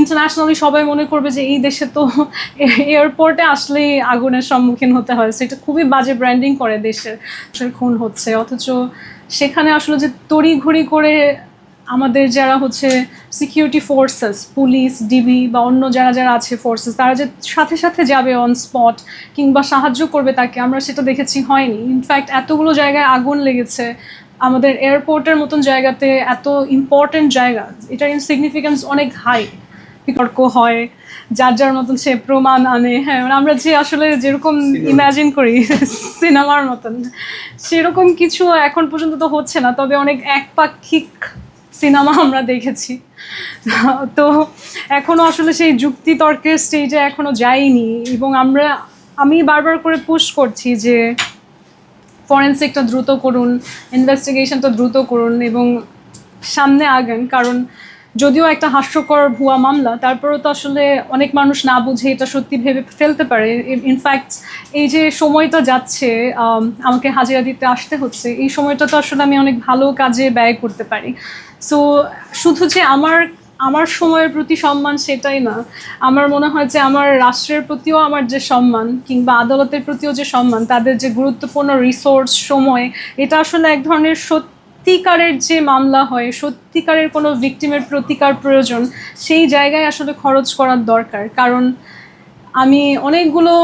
Internationally সবাই মনে করবে যে এই দেশে তো এয়ারপোর্টে আসলেই আগুনের সম্মুখীন হতে হয়। সেটা খুবই বাজে ব্র্যান্ডিং করে দেশের। খুন হচ্ছে। অথচ সেখানে আসলে যে তড়িঘড়ি করে আমাদের যারা হচ্ছে সিকিউরিটি ফোর্সেস পুলিশ ডিবি বা অন্য যারা যারা আছে ফোর্সেস তারা যে সাথে সাথে যাবে অন স্পট কিংবা সাহায্য করবে তাকে, আমরা সেটা দেখেছি হয়নি। ইনফ্যাক্ট এতগুলো জায়গায় আগুন লেগেছে। আমাদের এয়ারপোর্টের মতন জায়গাতে এত ইম্পর্টেন্ট জায়গা, এটার সিগনিফিকেন্স অনেক হাই বিতর্ক হয় যার যার মতন সে প্রমাণ আনে। হ্যাঁ মানে আমরা যে আসলে যেরকম ইমাজিন করি সিনেমার মতন সেরকম কিছু এখন পর্যন্ত তো হচ্ছে না তবে অনেক একপাক্ষিক সিনেমা আমরা দেখেছি। তো এখনও আসলে সেই যুক্তি তর্কের স্টেজে এখনও যাইনি এবং আমরা আমি বারবার করে পুশ করছি যে ফরেন্সিকটা দ্রুত করুন ইনভেস্টিগেশনটা দ্রুত করুন এবং সামনে আগান কারণ যদিও একটা হাস্যকর ভুয়া মামলা, তারপরেও তো আসলে অনেক মানুষ না বুঝে এটা সত্যি ভেবে ফেলতে পারে। ইনফ্যাক্ট এই যে সময়টা যাচ্ছে আমাকে হাজিরা দিতে আসতে হচ্ছে, এই সময়টা তো আসলে আমি অনেক ভালো কাজে ব্যয় করতে পারি। সো শুধু যে আমার আমার সময়ের প্রতি সম্মান সেটাই না, আমার মনে হয় যে আমার রাষ্ট্রের প্রতিও আমার যে সম্মান, কিংবা আদালতের প্রতিও যে সম্মান, তাদের যে গুরুত্বপূর্ণ রিসোর্স সময়, এটা আসলে এক ধরনের সত্যিকারের যে মামলা হয়, সত্যিকারের কোনো ভিকটিমের প্রতিকার প্রয়োজন, সেই জায়গায় আসলে খরচ করার দরকার। কারণ আমি অনেকগুলো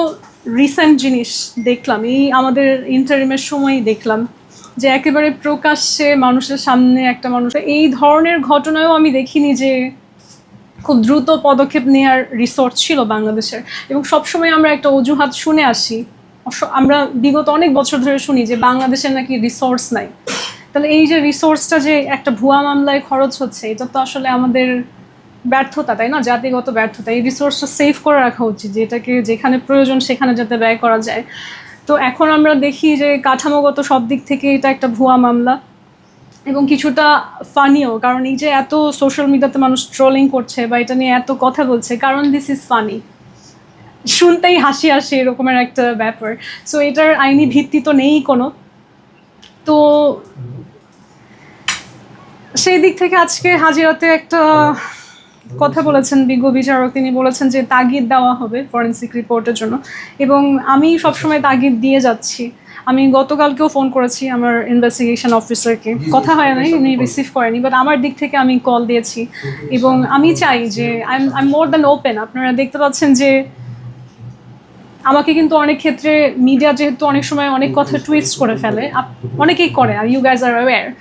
রিসেন্ট জিনিস দেখলাম, এই আমাদের ইন্টারিমের সময়ই দেখলাম, যে একেবারে প্রকাশ্যে মানুষের সামনে একটা মানুষ, এই ধরনের ঘটনায়ও আমি দেখিনি যে খুব দ্রুত পদক্ষেপ নেওয়ার রিসোর্স ছিল বাংলাদেশের। এবং সবসময় আমরা একটা অজুহাত শুনে আসি। আমরা বিগত অনেক বছর ধরে শুনি যে বাংলাদেশের নাকি রিসোর্স নাই। তাহলে এই যে রিসোর্সটা যে একটা ভুয়া মামলায় খরচ হচ্ছে, এটা তো আসলে আমাদের ব্যর্থতা, তাই না? জাতিগত ব্যর্থতা। এই রিসোর্সটা সেভ করে রাখা উচিত, যে এটাকে যেখানে প্রয়োজন সেখানে যাতে ব্যয় করা যায়। তো এখন আমরা দেখি যে কাঠামোগত সব দিক থেকে এটা একটা ভুয়া মামলা এবং কিছুটা ফানিও কারণ এই যে এত সোশ্যাল মিডিয়াতে মানুষ ট্রোলিং করছে বা এটা নিয়ে এত কথা বলছে, কারণ দিস ইজ ফানি শুনতেই হাসি আসে এরকমের একটা ব্যাপার। সো এটার আইনি ভিত্তি তো নেই কোনো। তো সেই দিক থেকে আজকে হাজিরাতে একটা কথা বলেছেন বিজ্ঞ বিচারক তিনি বলেছেন যে তাগিদ দেওয়া হবে ফরেন্সিক রিপোর্টের জন্য। এবং আমি সবসময় তাগিদ দিয়ে যাচ্ছি। আমি গতকালকেও ফোন করেছি আমার ইনভেস্টিগেশন অফিসারকে কথা হয় নাই উনি রিসিভ করেনি বাট আমার দিক থেকে আমি কল দিয়েছি। এবং আমি চাই যে I I more than open আপনারা দেখতে পাচ্ছেন যে আমাকে কিন্তু অনেক ক্ষেত্রে মিডিয়া যেহেতু অনেক সময় অনেক কথা টুইস্ট করে ফেলে অনেকেই করে are you guys are aware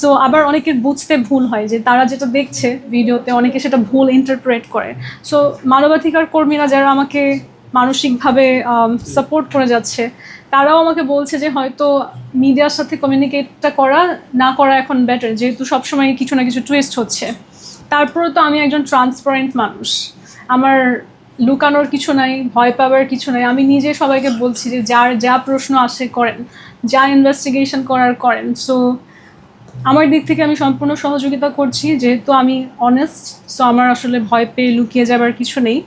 so আবার অনেকের বুঝতে ভুল হয় যে তারা যেটা দেখছে ভিডিওতে, অনেকে সেটা ভুল ইন্টারপ্রেট করে। সো মানবাধিকার কর্মীরা যারা আমাকে মানসিকভাবে সাপোর্ট করে যাচ্ছে, তারাও আমাকে বলছে যে হয়তো মিডিয়ার সাথে কমিউনিকেটটা করা, না করা এখন বেটার যেহেতু সবসময় কিছু না কিছু টুইস্ট হচ্ছে। তারপরে তো আমি একজন ট্রান্সপারেন্ট মানুষ। আমার লুকানোর কিছু নাই, ভয় পাওয়ার কিছু নাই। আমি নিজে সবাইকে বলছি যে যার যা প্রশ্ন আসে করেন, যা ইনভেস্টিগেশন করার করেন। সো আমার দিক থেকে আমি সম্পূর্ণ সহযোগিতা করছি, যেহেতু আমি অনেস্ট সো আমার আসলে ভয় পেয়ে লুকিয়ে যাবার কিছু নেই।